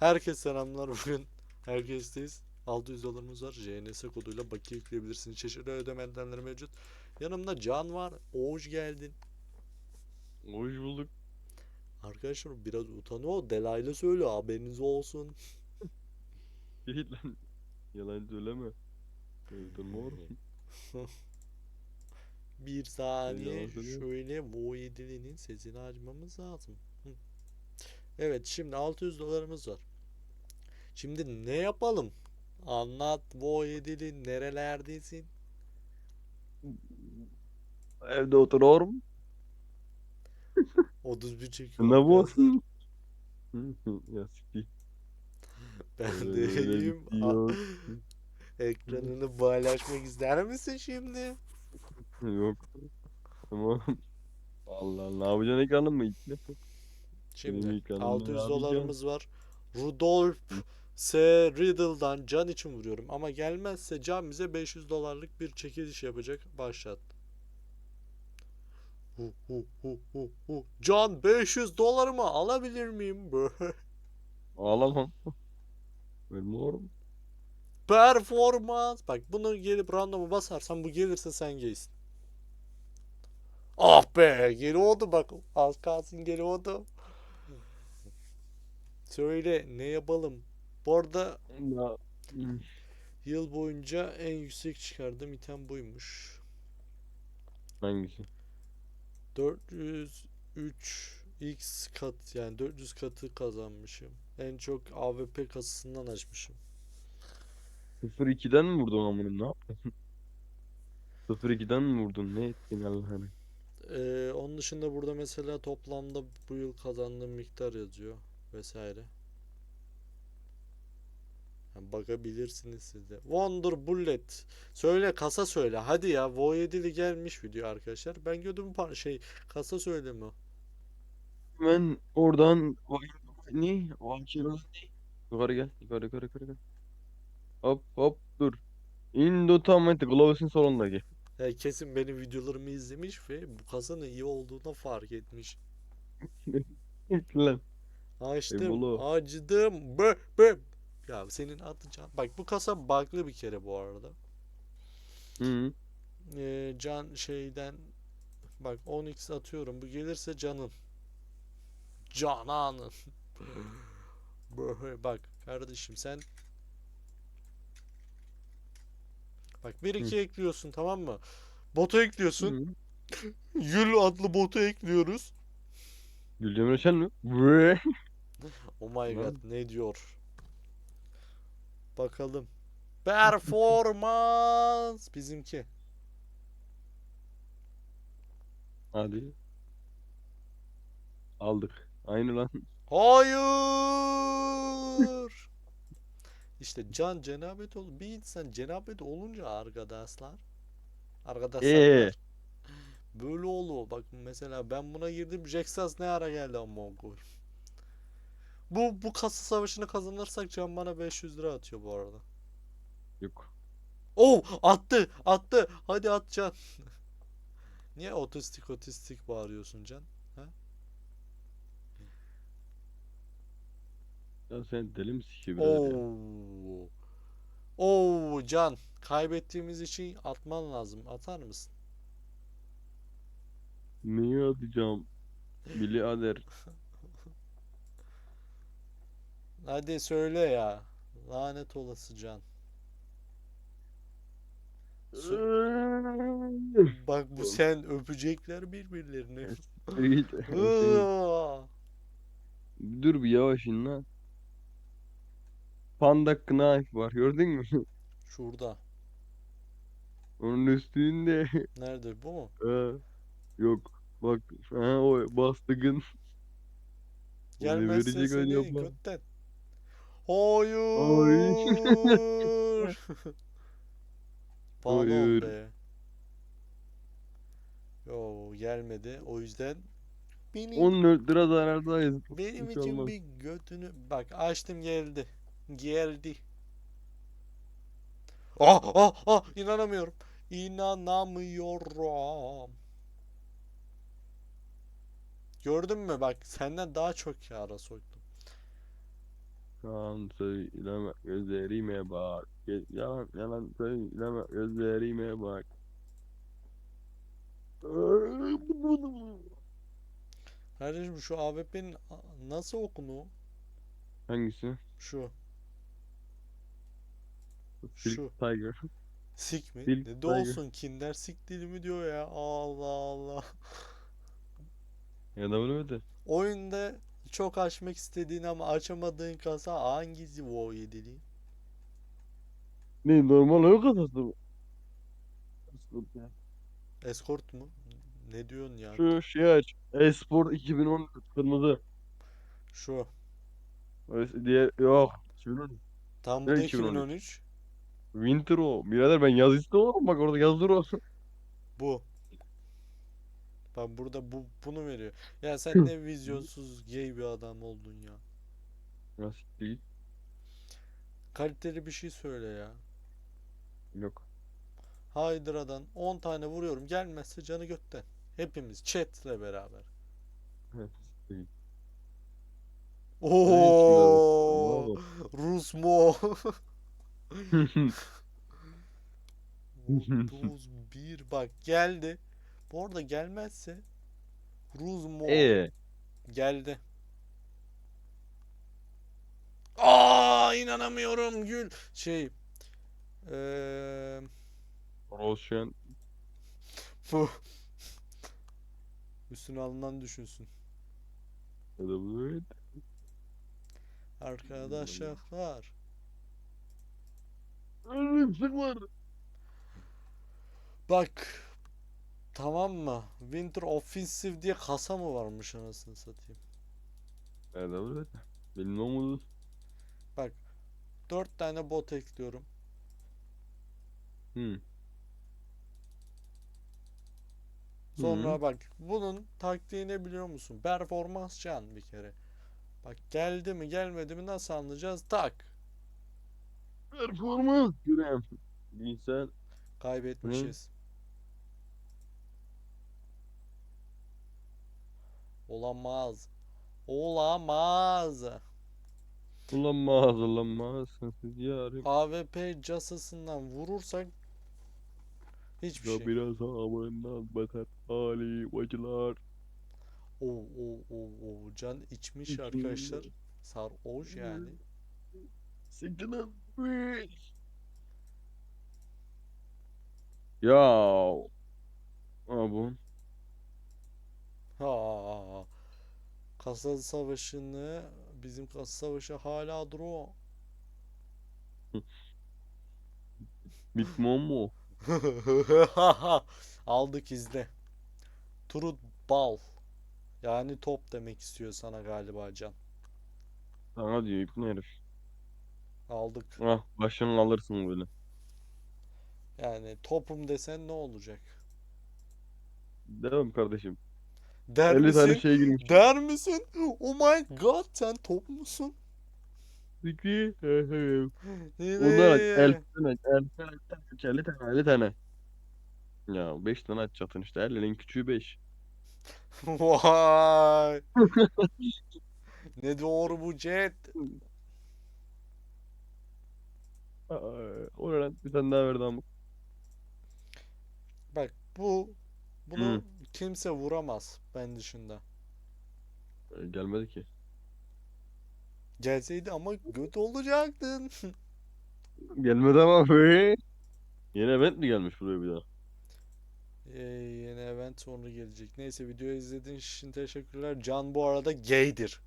Herkes selamlar bugün. Herkesteyiz. 600 dolarımız var. JNS koduyla bakiye yükleyebilirsiniz. Çeşitli ödeme yöntemleri mevcut. Yanımda Can var. Hoş geldin. Hoş bulduk. Arkadaşlar biraz utanıyor. Delaylı söylüyor. Haberiniz olsun. Değil lan. Yalan söyleme. Öldürme. Bir saniye şöyle Voidili'nin sesini açmamız lazım. Evet şimdi 600 dolarımız var. Şimdi ne yapalım? Anlat Voidili nerelerdesin? Evde oturuyorum. 31 çekiyor. Ne bu? ya. Ben de iyiyim. Ekranını paylaşmak ister misin şimdi? Yok. Tamam. Allah ne yapacaksın ekranı mı? Şimdi Benim ekranımda 600 ne yapacağım? dolarımız var. Rudolf S. Riddle'dan Can için vuruyorum. Ama gelmezse Can bize 500 dolarlık bir çekiliş yapacak. Başlat. Hu, hu, hu, hu, hu. Can 500 dolarımı alabilir miyim? Ağlamam. Verme oğlum. Performans. Bak bunu gelip random'a basarsan bu gelirse sen giysin. Ah be geliyordu bak. Az kalsın geliyordu. Söyle ne yapalım? Bu arada Ya. Hmm. yıl boyunca en yüksek çıkardığım item buymuş. Hangisi? 403 x kat yani 400 katı kazanmışım. En çok AWP kasasından açmışım. 0-2'den mi vurdun amına ne yaptın? 0-2'den mi vurdun? Ne ettin Allah'ını? Ee, onun dışında burada mesela toplamda bu yıl kazandığım miktar yazıyor vesaire. Yani bakabilirsiniz siz de. Wonder Bullet. Söyle kasa söyle. Hadi ya. Voidili gelmiş video arkadaşlar. Ben gördüm par şey kasa söyleme. Ben oradan ne? Ne? Yukarı gel. Yukarı yukarı yukarı gel. Hop hop dur. Indotamenti Gloves'in solundaki. Ya kesin benim videolarımı izlemiş ve bu kasanın iyi olduğuna fark etmiş. Lan. Açtım, Eyvallah. acıdım. Bö, bö. Ya senin atacağın. Bak bu kasa bug'lı bir kere bu arada. Hı. Ee, can şeyden bak 10x atıyorum. Bu gelirse canın. Cananın. Bak kardeşim sen Bak 1 2 ekliyorsun tamam mı? Botu ekliyorsun. Hı. Yül adlı botu ekliyoruz. Gülcem Reşen mi? Oh my god ne diyor? Bakalım. Performans bizimki. Hadi. Aldık. Aynı lan. Hayır. İşte can cenabet ol. Bir insan cenabet olunca arkadaşlar. Arkadaşlar. Ee? Böyle oluyor. Bak mesela ben buna girdim. Jaxas ne ara geldi ama koyayım. Bu bu kasa savaşını kazanırsak can bana 500 lira atıyor bu arada. Yok. Oh attı attı. Hadi at can. Niye otistik otistik bağırıyorsun can? Ya sen deli misin ki birader? Oo. Oo Can, kaybettiğimiz için atman lazım. Atar mısın? Neyi atacağım? Birader. Hadi söyle ya. Lanet olası Can. Bak bu sen öpecekler birbirlerini. Dur bir yavaş in lan. Panda Knife var gördün mü? Şurada. Onun üstünde. Nerede bu mu? Ha, Yok. Bak. Ha, o bastığın. Onu Gelmezse verecek seni acaba? götten. Hayır. Pardon Hayır. be. Yo gelmedi. O yüzden benim 14 lira zarardayız. benim Hiç için olmaz. bir götünü bak açtım geldi. Geldi. Ah ah ah inanamıyorum. İnanamıyorum. Gördün mü bak senden daha çok kâra soktum. Yalan söyleme gözlerime bak. Yalan yalan söyleme gözlerime bak. Kardeşim şu AWP'nin nasıl okunuyor? Hangisi? Şu. Silk Şu. Tiger. Sik mi? Silk Ne de olsun Kinder Sik dili mi diyor ya? Allah Allah. Ya da böyle Oyunda çok açmak istediğin ama açamadığın kasa hangisi WoW dili? Ne normal oyun kasası mı? Escort mu? Ne diyorsun ya? Şu şeyi aç. Esport 2010 kırmızı. Şu. Öyle Diğer yok. 2010. Tam bu da 2013? 2013. Winter o. Birader ben yaz istiyorum bak orada yazdır o. Bu. Bak burada bu bunu veriyor. Ya sen ne vizyonsuz gay bir adam oldun ya. Nasıl değil? Kaliteli bir şey söyle ya. Yok. Hydra'dan 10 tane vuruyorum. Gelmezse canı götten. Hepimiz chatle beraber. Evet. Değil. Oo, Rus mo. 31 bak geldi. Bu arada gelmezse Rus mo Eee. geldi. Aa inanamıyorum Gül. Şey eee Roshan. bu üstüne alınan düşünsün. Arkadaşlar var. bak tamam mı? Winter Offensive diye kasa mı varmış anasını satayım. Da böyle. Benim olmadı. Bak 4 tane bot ekliyorum. Hı. Sonra bak bunun taktiği ne biliyor musun? Performans can bir kere. Bak geldi mi gelmedi mi nasıl anlayacağız? Tak. Performans görem. İnsan Kaybetmişiz. Olamaz. Olamaz. olamaz olamaz sensiz yarım. AWP casasından vurursak hiçbir Da şey. biraz ağabeyimden beter hali bacılar. Oo, oo, oo, oo. Can içmiş arkadaşlar. Sarhoş yani. Siktir lan. Ya. Aa bu. Ha. Kasa savaşını bizim kasa savaşı hala duruyor. Bitmem mu? Aldık izle. Truth bal. Yani top demek istiyor sana galiba Can. Sana diyor ipne herif. Aldık. Ah başını alırsın böyle. Yani topum desen ne olacak? Devam kardeşim. Der 50 tane misin? şey girmiş. Der misin? Oh my god sen top musun? Fikri. he he. Yine Ondan aç. 50 tane. 50 tane. 50 tane. 50 tane. Ya 5 tane açacaktın işte. 50'nin küçüğü 5. Vay. Ne doğru bu jet. O ne lan? Bir tane daha verdi ama. Bak bu bunu Hı. Kimse vuramaz ben dışında. Ee, Gelmedi ki. Gelseydi ama göt olacaktın. Gelmedi ama be. Yeni event mi gelmiş buraya bir daha? Ee, yeni event sonra gelecek. Neyse videoyu izlediğin için teşekkürler. Can bu arada gaydir.